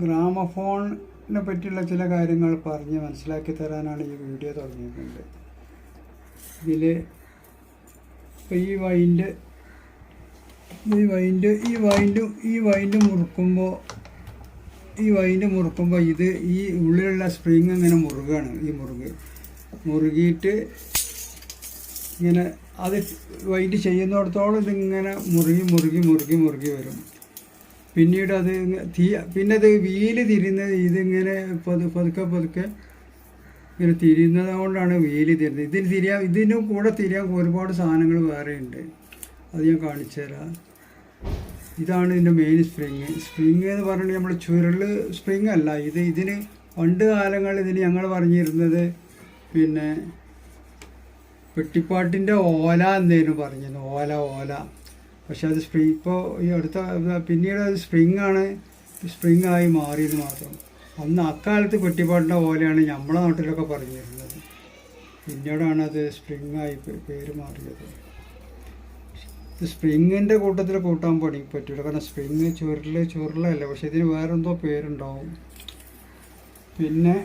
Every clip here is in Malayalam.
ഗ്രാമഫോണിനെ പറ്റിയുള്ള ചില കാര്യങ്ങൾ പറഞ്ഞ് മനസ്സിലാക്കി തരാനാണ് ഈ വീഡിയോ തുടങ്ങിയിട്ടുണ്ട് ഇതിൽ ഈ വൈൻഡ് ഈ വൈൻഡ് ഈ വൈൻഡ് ഈ വൈൻഡ് മുറുക്കുമ്പോൾ ഈ വൈൻഡ് മുറുക്കുമ്പോൾ ഇത് ഈ ഉള്ളിലുള്ള സ്പ്രിങ് ഇങ്ങനെ മുറുകയാണ് ഈ മുറുക്. മുറുകിയിട്ട് ഇങ്ങനെ അത് വൈൻഡ് ചെയ്യുന്നിടത്തോളം ഇതിങ്ങനെ മുറുകി മുറുകി മുറുകി മുറുകി വരും. പിന്നീട് അത് തീ പിന്നെ അത് വീൽ തിരിയുന്നത് ഇതിങ്ങനെ പതു പതുക്കെ പതുക്കെ ഇങ്ങനെ തിരിയുന്നത് കൊണ്ടാണ് വീൽ തിരുന്നത് ഇതിന് തിരിയാൻ ഇതിന് കൂടെ തിരിയാൻ ഒരുപാട് സാധനങ്ങൾ വേറെയുണ്ട് അത് ഞാൻ കാണിച്ചു തരാം. ഇതാണ് ഇതിന്റെ മെയിൻ സ്പ്രിങ് സ്പ്രിങ് എന്ന് പറഞ്ഞാൽ നമ്മൾ ചുരുൾ സ്പ്രിങ് അല്ല. ഇത് ഇതിന് പണ്ട് കാലങ്ങളിൽ ഇതിന് ഞങ്ങൾ പറഞ്ഞിരുന്നത് പിന്നെ പെട്ടിപ്പാട്ടിന്റെ ഓല എന്നേനു പറഞ്ഞു ഓല ഓല. പക്ഷെ അത് സ്പ്രിങ് ഇപ്പോൾ ഈ അടുത്ത പിന്നീട് അത് സ്പ്രിങ് ആണ് സ്പ്രിങ് ആയി മാറിയത് മാത്രം. അന്ന് അക്കാലത്ത് പെട്ടിപ്പാട്ടിന്റെ ഓലയാണ് നമ്മളെ നാട്ടിലൊക്കെ പറഞ്ഞിരുന്നത്. പിന്നീടാണ് അത് സ്പ്രിങ് ആയി പേര് മാറിയത്. സ്പ്രിങ്ങിന്റെ കൂട്ടത്തിൽ കൂട്ടാൻ പണി പറ്റില്ല കാരണം സ്പ്രിങ് ചുരുൾ ചുരുളല്ല. പക്ഷെ ഇതിന് വേറെന്തോ പേരുണ്ടാവും. പിന്നെ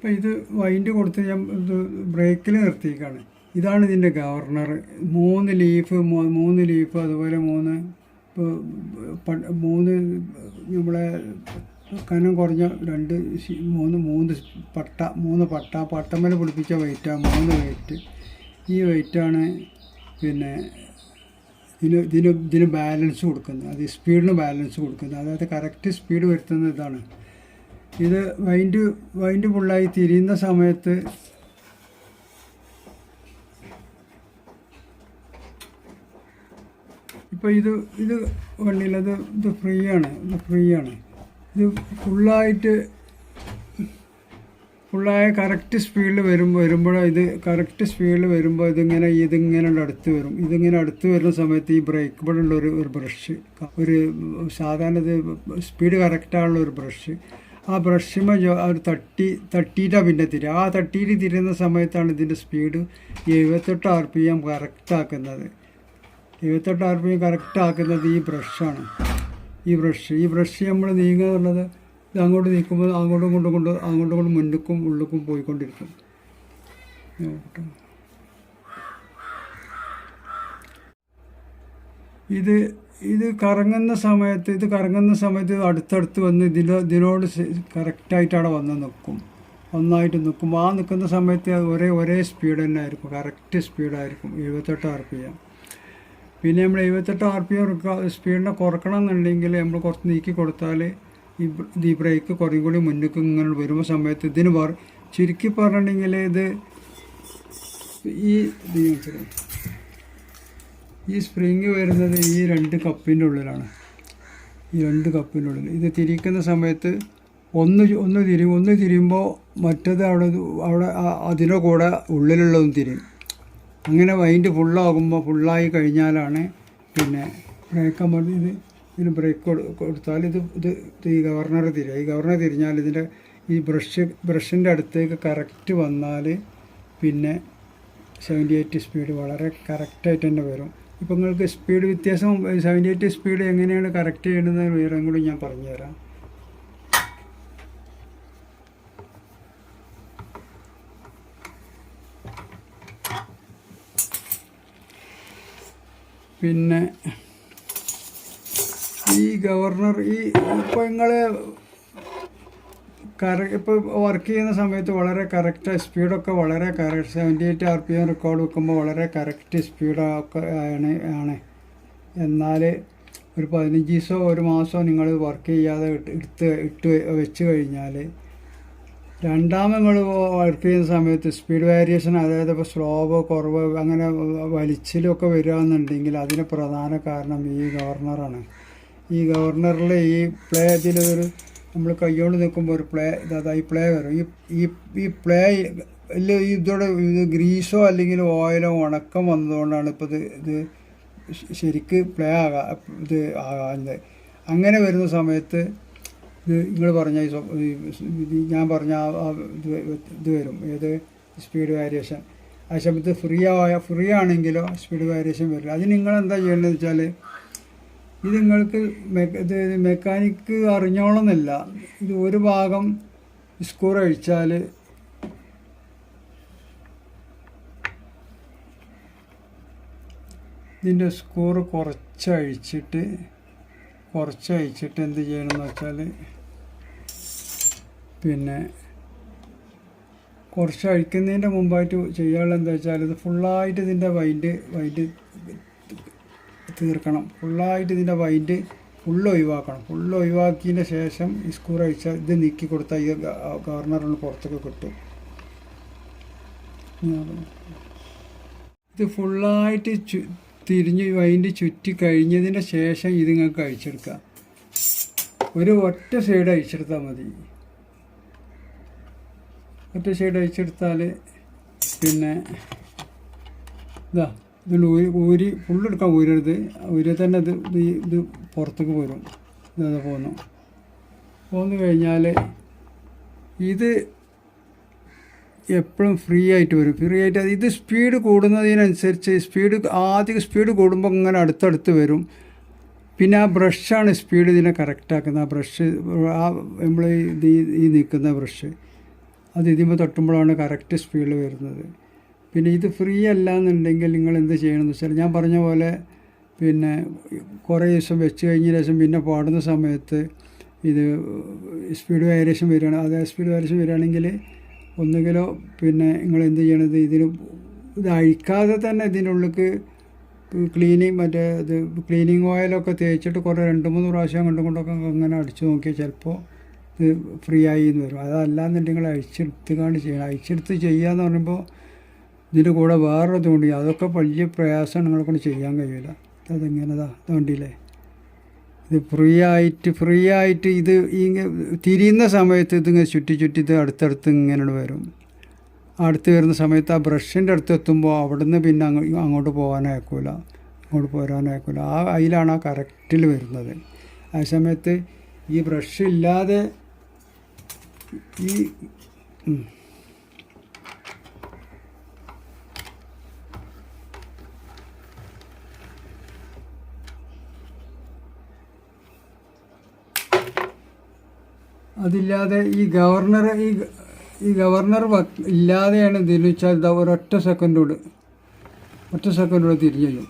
അപ്പം ഇത് വൈൻഡ് കൊടുത്ത് ഞാൻ ഇത് ബ്രേക്കിൽ നിർത്തിയേക്കാണ്. ഇതാണ് ഇതിന്റെ ഗവർണർ മൂന്ന് ലീഫ് മൂന്ന് ലീഫ് അതുപോലെ മൂന്ന് മൂന്ന് നമ്മളെ കനം കുറഞ്ഞ രണ്ട് മൂന്ന് മൂന്ന് പട്ട മൂന്ന് പട്ട പട്ടമേൽ പിടിപ്പിച്ച വെയിറ്റാണ് മൂന്ന് വെയിറ്റ് ഈ വെയിറ്റാണ് പിന്നെ ഇതിന് ഇതിന് ഇതിന് ബാലൻസ് കൊടുക്കുന്നത്. അത് സ്പീഡിന് ബാലൻസ് കൊടുക്കുന്നത്. അതായത് കറക്റ്റ് സ്പീഡ് വരുത്തുന്ന ഇതാണ്. ഇത് വൈൻഡ് വൈൻഡ് ഫുള്ളായി തിരിയുന്ന സമയത്ത് ഇപ്പോൾ ഇത് ഇത് വണ്ടിയിൽ അത് ഇത് ഫ്രീ ആണ് ഇത് ഫ്രീ ആണ്. ഇത് ഫുള്ളായിട്ട് ഫുള്ളായ കറക്റ്റ് സ്പീഡിൽ വരുമ്പോൾ വരുമ്പോഴോ ഇത് കറക്റ്റ് സ്പീഡിൽ വരുമ്പോൾ ഇതിങ്ങനെ ഇതിങ്ങനെ അടുത്ത് വരും. ഇതിങ്ങനെ അടുത്ത് വരുന്ന സമയത്ത് ഈ ബ്രേക്ക് ഇവിടെ ഒരു ഒരു ബ്രഷ് ഒരു സാധാരണ ഇത് സ്പീഡ് കറക്റ്റായുള്ള ഒരു ബ്രഷ് ആ ബ്രഷിമ ഒരു തട്ടി തട്ടിയിട്ടാണ് പിന്നെ തിരിയുക ആ തട്ടിയിട്ട് തിരിയുന്ന സമയത്താണ് ഇതിന്റെ സ്പീഡ് എഴുപത്തെട്ട് ആർ പി എം കറക്റ്റാക്കുന്നത് എഴുപത്തെട്ട് ആർ പി എം കറക്റ്റാക്കുന്നത് ഈ ബ്രഷാണ്. ഈ ബ്രഷ് ഈ ബ്രഷ് നമ്മൾ നീങ്ങുക എന്നുള്ളത് ഇത് അങ്ങോട്ട് നീക്കുമ്പോൾ അങ്ങോട്ടും ഇങ്ങോട്ടും കൊണ്ട് അങ്ങോട്ടും കൊണ്ട് മുന്നിക്കും ഉള്ളിക്കും പോയിക്കൊണ്ടിരിക്കും. ഇത് ഇത് കറങ്ങുന്ന സമയത്ത് ഇത് കറങ്ങുന്ന സമയത്ത് ഇത് അടുത്തടുത്ത് വന്ന് ഇതിലോ ഇതിനോട് കറക്റ്റായിട്ട് വന്ന് നിൽക്കും. ഒന്നായിട്ട് നിൽക്കുമ്പോൾ ആ നിൽക്കുന്ന സമയത്ത് ഒരേ ഒരേ സ്പീഡ് തന്നെ ആയിരിക്കും. കറക്റ്റ് സ്പീഡായിരിക്കും എഴുപത്തെട്ട് ആർ പി എം പിന്നെ നമ്മൾ എഴുപത്തെട്ട് ആർ പി എം സ്പീഡിനെ കുറക്കണം എന്നുണ്ടെങ്കിൽ നമ്മൾ കുറച്ച് നീക്കി കൊടുത്താൽ ഈ ഈ ബ്രേക്ക് കുറേ കൂടി മുന്നിലേക്ക് ഇങ്ങനെ വരുമ്പോൾ സമയത്ത് ഇതിന് പറ ചുരുക്കി പറഞ്ഞിട്ടുണ്ടെങ്കിൽ ഇത് ഈ. ഈ സ്പ്രിങ് വരുന്നത് ഈ രണ്ട് കപ്പിന്റെ ഉള്ളിലാണ്. ഈ രണ്ട് കപ്പിന്റെ ഉള്ളിൽ. ഇത് തിരിക്കുന്ന സമയത്ത് ഒന്ന് ഒന്ന് തിരിയും ഒന്ന് തിരിയുമ്പോൾ മറ്റത് അവിടെ അവിടെ അതിന്റെ കൂടെ ഉള്ളിലുള്ളതും തിരിയും. അങ്ങനെ വൈൻഡ് ഫുള്ളാകുമ്പോൾ ഫുള്ളായി കഴിഞ്ഞാലാണ് പിന്നെ ബ്രേക്ക് അമർത്തി ഇത് ഇതിന് ബ്രേക്ക് കൊടുത്താൽ ഇത് ഇത് ഈ ഗവർണർ തിരിയുക ഈ ഗവർണർ തിരിഞ്ഞാൽ ഇതിന്റെ ഈ ബ്രഷ് ബ്രഷിന്റെ അടുത്തേക്ക് കറക്റ്റ് വന്നാൽ പിന്നെ സെവന്റി എയ്റ്റ് സ്പീഡ് വളരെ കറക്റ്റായിട്ട് തന്നെ വരും. ഇപ്പം നിങ്ങൾക്ക് സ്പീഡ് വ്യത്യാസം സെവന്റി എയ്റ്റ് സ്പീഡ് എങ്ങനെയാണ് കറക്റ്റ് ചെയ്യേണ്ടത് വിവരം കൂടി ഞാൻ പറഞ്ഞുതരാം. പിന്നെ ഈ ഗവർണർ ഈ ഇപ്പോൾ നിങ്ങൾ കറ ഇപ്പോൾ വർക്ക് ചെയ്യുന്ന സമയത്ത് വളരെ കറക്റ്റ് സ്പീഡൊക്കെ വളരെ correct seventy eight R P M record വെക്കുമ്പോൾ വളരെ കറക്റ്റ് സ്പീഡൊക്കെ ആണ് ആണ്. എന്നാൽ ഒരു പതിനഞ്ച് ദിവസമോ ഒരു മാസമോ നിങ്ങൾ വർക്ക് ചെയ്യാതെ എടുത്ത് ഇട്ട് വെച്ച് കഴിഞ്ഞാൽ രണ്ടാമത് നിങ്ങൾ വർക്ക് ചെയ്യുന്ന സമയത്ത് സ്പീഡ് വേരിയേഷൻ അതായത് ഇപ്പോൾ സ്ലോവ് കുറവ് അങ്ങനെ വലിച്ചിലൊക്കെ വരികയെന്നുണ്ടെങ്കിൽ അതിന് പ്രധാന കാരണം ഈ ഗവർണറാണ് ഈ ഗവർണറിൽ ഈ പ്ലേ ഇതിലൊരു നമ്മൾ കയ്യോണ്ട് നിൽക്കുമ്പോൾ ഒരു പ്ലേ ഇതാ ഈ പ്ലേ വരും. ഈ ഈ ഈ പ്ലേ ഇല്ല ഇതോടെ ഇത് ഗ്രീസോ അല്ലെങ്കിൽ ഓയിലോ ഉണക്കം വന്നതുകൊണ്ടാണ് ഇപ്പോൾ ഇത് ഇത് ശരിക്ക് പ്ലേ ആകാ ഇത് ആകാഞ്ഞത്. അങ്ങനെ വരുന്ന സമയത്ത് ഇത് നിങ്ങൾ പറഞ്ഞ ഞാൻ പറഞ്ഞ ഇത് ഇത് വരും. ഏത്? Speed variation. ആ സമയത്ത് ഫ്രീ ആയ ഫ്രീ ആണെങ്കിലോ സ്പീഡ് വേരിയേഷൻ വരില്ല. അത് നിങ്ങൾ എന്താ ചെയ്യേണ്ടതെന്ന് വെച്ചാൽ ഇത് നിങ്ങൾക്ക് ഇത് മെക്കാനിക്ക് അറിഞ്ഞോളന്നില്ല. ഇത് ഒരു ഭാഗം സ്ക്രൂ അഴിച്ചാൽ ഇതിന്റെ സ്കോർ കുറച്ച് അഴിച്ചിട്ട് കുറച്ച് അഴിച്ചിട്ട് എന്ത് ചെയ്യണമെന്ന് വെച്ചാൽ പിന്നെ കുറച്ച് അഴിക്കുന്നതിന്റെ മുമ്പായിട്ട് ചെയ്യാനുള്ള എന്താ വെച്ചാൽ ഇത് ഫുള്ളായിട്ട് ഇതിന്റെ വൈൻഡ് വൈൻഡ് തീർക്കണം. ഫുള്ളായിട്ട് ഇതിന്റെ വൈൻഡ് ഫുള്ള് ഒഴിവാക്കണം ഫുള്ള് ഒഴിവാക്കിയതിന്റെ ശേഷം ഈ സ്ക്രൂ അഴിച്ചാൽ ഇത് നീക്കി കൊടുത്താൽ ഈ ഗവർണറിന് പുറത്തൊക്കെ കിട്ടും. ഇത് ഫുള്ളായിട്ട് ചു തിരിഞ്ഞ് വൈൻഡ് ചുറ്റി കഴിഞ്ഞതിന് ശേഷം ഇത് നിങ്ങൾക്ക് അഴിച്ചെടുക്കാം. ഒരു ഒറ്റ സൈഡ് അഴിച്ചെടുത്താൽ മതി. ഒറ്റ സൈഡ് അഴിച്ചെടുത്താൽ പിന്നെ ഇതാ. ഇതിൽ ഊരി ഊരി ഫുള്ളെടുക്കാൻ ഊരരുത് ഊരി തന്നെ ഇത് ഈ- ഇത് പുറത്തേക്ക് പോരും. ഇതാ പോന്നു പോന്നു കഴിഞ്ഞാൽ ഇത് എപ്പോഴും ഫ്രീ ആയിട്ട് വരും. ഫ്രീ ആയിട്ട് ഇത് സ്പീഡ് കൂടുന്നതിനനുസരിച്ച് സ്പീഡ് ആദ്യം സ്പീഡ് കൂടുമ്പോൾ ഇങ്ങനെ അടുത്തടുത്ത് വരും. പിന്നെ ആ ബ്രഷാണ് സ്പീഡ് ഇതിനെ കറക്റ്റാക്കുന്നത് ആ ബ്രഷ് ആ നമ്മൾ ഈ നിൽക്കുന്ന ബ്രഷ് അത് ഇതിമ്പോൾ തട്ടുമ്പോഴാണ് കറക്റ്റ് സ്പീഡിൽ വരുന്നത്. പിന്നെ ഇത് ഫ്രീ അല്ല എന്നുണ്ടെങ്കിൽ നിങ്ങൾ എന്ത് ചെയ്യണമെന്ന് വെച്ചാൽ ഞാൻ പറഞ്ഞ പോലെ പിന്നെ കുറേ ദിവസം വെച്ച് കഴിഞ്ഞ ശേഷം പിന്നെ പാടുന്ന സമയത്ത് ഇത് സ്പീഡ് വേരിയേഷൻ വരികയാണ്. അത് സ്പീഡ് വേരിയേഷൻ വരികയാണെങ്കിൽ ഒന്നുകിലോ പിന്നെ നിങ്ങൾ എന്ത് ചെയ്യണത് ഇതിന് ഇത് അഴിക്കാതെ തന്നെ ഇതിനുള്ളിലേക്ക് ക്ലീനിങ് മറ്റേ ഇത് ക്ലീനിങ് ഓയിലൊക്കെ തേച്ചിട്ട് കുറേ രണ്ട് മൂന്ന് പ്രാവശ്യം കണ്ടും കൊണ്ടൊക്കെ അങ്ങനെ അടിച്ചു നോക്കിയാൽ ചിലപ്പോൾ ഇത് ഫ്രീ ആയി എന്ന് വരും. അതല്ലാന്നുണ്ടെങ്കിൽ അഴിച്ചെടുത്ത് കാണ്ട് ചെയ്യണം. അഴിച്ചെടുത്ത് ചെയ്യുക എന്ന് പറയുമ്പോൾ ഇതിന്റെ കൂടെ വേറൊരു തോണ്ടി അതൊക്കെ വലിയ പ്രയാസമാണ് നിങ്ങളെ കൊണ്ട് ചെയ്യാൻ കഴിയില്ല അതെങ്ങനെതാ തോണ്ടിയില്ലേ ഇത് ഫ്രീ ആയിട്ട് ഫ്രീ ആയിട്ട് ഇത് ഇങ്ങനെ തിരിയുന്ന സമയത്ത് ഇതിങ്ങനെ ചുറ്റി ചുറ്റി ഇത് അടുത്തടുത്ത് ഇങ്ങനെ വരും. അടുത്ത് വരുന്ന സമയത്ത് ആ ബ്രഷിന്റെ അടുത്ത് എത്തുമ്പോൾ അവിടുന്ന് പിന്നെ അങ്ങ് അങ്ങോട്ട് പോകാനയക്കൂല. അങ്ങോട്ട് പോരാനയക്കൂല. ആ അതിലാണ് ആ കറക്റ്റിൽ വരുന്നത്. ആ സമയത്ത് ഈ ബ്രഷ് ഇല്ലാതെ ഈ അതില്ലാതെ ഈ ഗവർണർ ഈ ഈ ഗവർണർ ഇല്ലാതെയാണ് ഒറ്റ ഒരൊറ്റ സെക്കൻഡോട് ഒറ്റ സെക്കൻഡോട് തിരിഞ്ഞു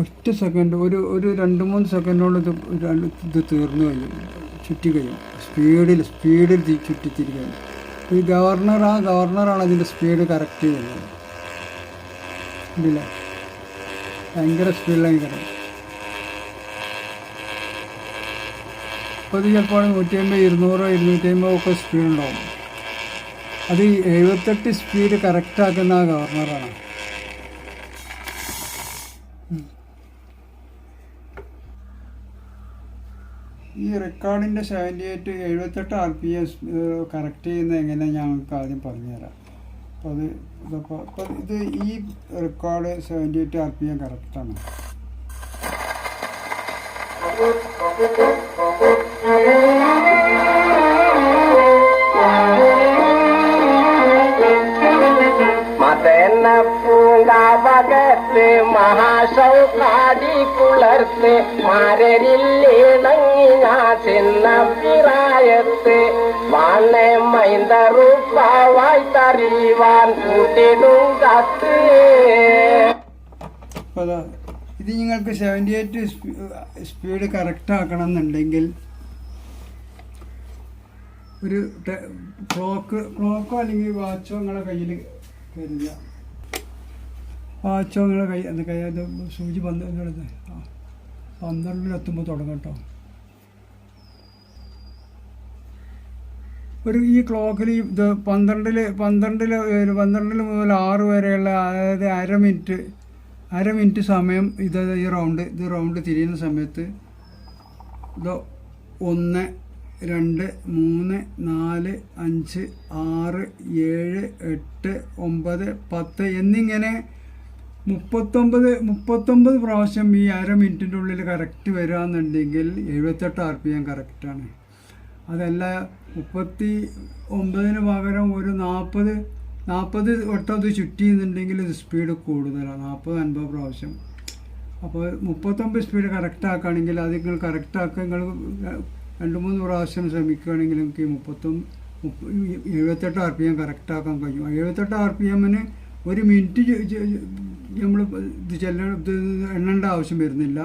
ഒറ്റ സെക്കൻഡ് ഒരു ഒരു രണ്ട് മൂന്ന് സെക്കൻഡോളം ഇത് ഇത് തീർന്നു കഴിഞ്ഞു. ചുറ്റി കഴിയും സ്പീഡിൽ സ്പീഡിൽ ചുറ്റിത്തിരിക്കുകയാണ്. ചുറ്റി ഈ ഗവർണർ ആ ഗവർണറാണ് അതിന്റെ സ്പീഡ് കറക്റ്റ് ചെയ്യുന്നത്. ഇല്ല ഭയങ്കര സ്പീഡിലാണ് കിടക്കും അപ്പോൾ ഇത് ചിലപ്പോൾ നൂറ്റി അമ്പത് ഇരുന്നൂറോ ഇരുന്നൂറ്റി അമ്പതോ ഒക്കെ സ്പീഡ് ഉണ്ടാവും. അത് ഈ എഴുപത്തെട്ട് സ്പീഡ് കറക്റ്റാക്കുന്ന ആ ഗവർണറാണ് ഈ റെക്കോർഡിന്റെ സെവന്റി എയ്റ്റ് എഴുപത്തെട്ട് ആർ പി എസ് കറക്റ്റ് ചെയ്യുന്നത് എങ്ങനെ ഞങ്ങൾക്ക് ആദ്യം പറഞ്ഞുതരാം. അപ്പോൾ അത് ഇതപ്പോൾ അപ്പോൾ ഇത് ഈ record seventy eight R P M കറക്റ്റാണ് മഹാശൗ കാടി കുളർത്ത് മാരരില്ലിണങ്ങി ഞാൻ ചെന്ന மைந்த ரூபாவாய் தறிவான் അപ്പോൾ അതാ ഇത് നിങ്ങൾക്ക് സെവന്റി എയ്റ്റ് സ്പീഡ് കറക്റ്റ് ആക്കണം എന്നുണ്ടെങ്കിൽ ഒരു ക്ലോക്ക് ക്ലോക്കോ അല്ലെങ്കിൽ വാച്ചോ നിങ്ങളെ കയ്യിൽ കരുതുക വാച്ചോ നിങ്ങളെ കൈ എന്താ കൈ സൂചി പന്ത്രണ്ട് പന്ത്രണ്ടിലെത്തുമ്പോൾ തുടങ്ങും ഒരു ഈ ക്ലോക്കിൽ ഇത് പന്ത്രണ്ടിൽ പന്ത്രണ്ടിൽ പന്ത്രണ്ടിൽ മുതൽ ആറ് വരെയുള്ള അതായത് അര മിനിറ്റ് അര മിനിറ്റ് സമയം ഇത് ഈ റൗണ്ട് ഇത് റൗണ്ട് തിരിയുന്ന സമയത്ത് ഇത് ഒന്ന് രണ്ട് മൂന്ന് നാല് അഞ്ച് ആറ് ഏഴ് എട്ട് ഒമ്പത് പത്ത് എന്നിങ്ങനെ മുപ്പത്തൊമ്പത് മുപ്പത്തൊമ്പത് പ്രാവശ്യം ഈ അര മിനിറ്റിന്റെ ഉള്ളിൽ കറക്റ്റ് വരാമെന്നുണ്ടെങ്കിൽ എഴുപത്തെട്ട് ആർ പി എം കറക്റ്റാണ്. അതല്ല മുപ്പത്തി ഒമ്പതിന് പകരം ഒരു നാൽപ്പത് നാൽപ്പത് വട്ടം അത് ചുറ്റിയെന്നുണ്ടെങ്കിൽ ഇത് സ്പീഡ് കൂടുതലാണ് നാൽപ്പത് അൻപത് പ്രാവശ്യം. അപ്പോൾ മുപ്പത്തൊമ്പത് സ്പീഡ് കറക്റ്റ് ആക്കുകയാണെങ്കിൽ അത് നിങ്ങൾ കറക്റ്റ് ആക്കുക. നിങ്ങൾ രണ്ട് മൂന്ന് പ്രാവശ്യം ശ്രമിക്കുകയാണെങ്കിൽ നിങ്ങൾക്ക് ഈ മുപ്പത്തൊന്ന് എഴുപത്തെട്ട് ആർ പി എം കറക്റ്റ് ആക്കാൻ കഴിയും. എഴുപത്തെട്ട് ആർ പി എമ്മിന് ഒരു മിനിറ്റ് നമ്മൾ ഇത് ചെല്ല എണ്ണേണ്ട ആവശ്യം വരുന്നില്ല.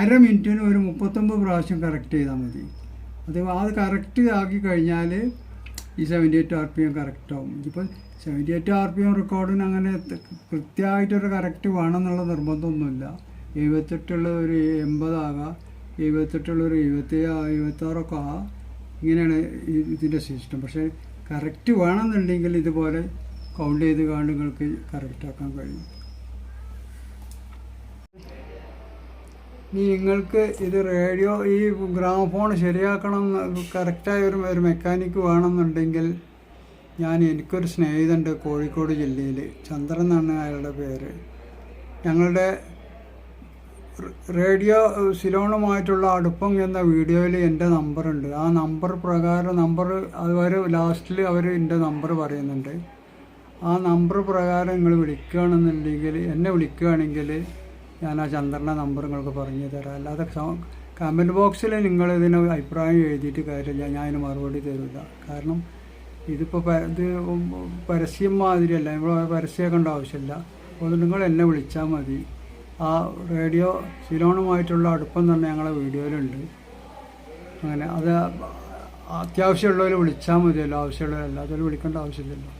അര മിനിറ്റിന് ഒരു മുപ്പത്തൊമ്പത് പ്രാവശ്യം കറക്റ്റ് ചെയ്താൽ മതി. അത് അത് കറക്റ്റ് ആക്കി കഴിഞ്ഞാൽ ഈ seventy eight R P M correct ആവും. Seventy eight R P M റെക്കോർഡിന് അങ്ങനെ കൃത്യമായിട്ടൊരു കറക്റ്റ് വേണം എന്നുള്ള നിർബന്ധമൊന്നുമില്ല. എഴുപത്തെട്ടുള്ള ഒരു എൺപതാകാം എഴുപത്തെട്ടുള്ള ഒരു എഴുപത്തി എഴുപത്താറൊക്കെ ആ ഇങ്ങനെയാണ് ഇതിന്റെ സിസ്റ്റം പക്ഷേ കറക്റ്റ് വേണമെന്നുണ്ടെങ്കിൽ ഇതുപോലെ കൗണ്ട് ചെയ്ത് കാണ്ട് നിങ്ങൾക്ക് കറക്റ്റ് ആക്കാൻ കഴിയും. നിങ്ങൾക്ക് ഇത് റേഡിയോ ഈ ഗ്രാമഫോൺ ശരിയാക്കണം കറക്റ്റായ ഒരു ഒരു മെക്കാനിക്ക് വേണമെന്നുണ്ടെങ്കിൽ ഞാൻ എനിക്കൊരു സ്നേഹിതണ്ട് കോഴിക്കോട് ജില്ലയിൽ. ചന്ദ്രൻ എന്നാണ് അയാളുടെ പേര്. ഞങ്ങളുടെ റേഡിയോ സിലോണുമായിട്ടുള്ള അടുപ്പം എന്ന വീഡിയോയിൽ എന്റെ നമ്പറുണ്ട്. ആ നമ്പർ പ്രകാരം നമ്പർ അതുവരെ ലാസ്റ്റിൽ അവർ എന്റെ നമ്പർ പറയുന്നുണ്ട്. ആ നമ്പർ പ്രകാരം നിങ്ങൾ വിളിക്കുകയാണെന്നുണ്ടെങ്കിൽ എന്നെ വിളിക്കുകയാണെങ്കിൽ ഞാൻ ആ ചന്ദ്രന്റെ നമ്പർ നിങ്ങൾക്ക് പറഞ്ഞു തരാം. അല്ലാതെ കമന്റ് ബോക്സിൽ നിങ്ങൾ ഇതിന് അഭിപ്രായം എഴുതിയിട്ട് കാര്യമില്ല. ഞാൻ അതിന് മറുപടി തരില്ല. കാരണം ഇതിപ്പോൾ ഇത് പരസ്യം മാതിരിയല്ല നമ്മൾ പരസ്യമാക്കേണ്ട ആവശ്യമില്ല. അപ്പോൾ നിങ്ങൾ എന്നെ വിളിച്ചാൽ മതി. ആ റേഡിയോ സിലോണുമായിട്ടുള്ള അടുപ്പം തന്നെ ഞങ്ങളെ വീഡിയോയിലുണ്ട്. അങ്ങനെ അത് അത്യാവശ്യമുള്ളവർ വിളിച്ചാൽ മതിയല്ലോ. ആവശ്യമുള്ളവരല്ല. അതൊരു വിളിക്കേണ്ട ആവശ്യമില്ലല്ലോ.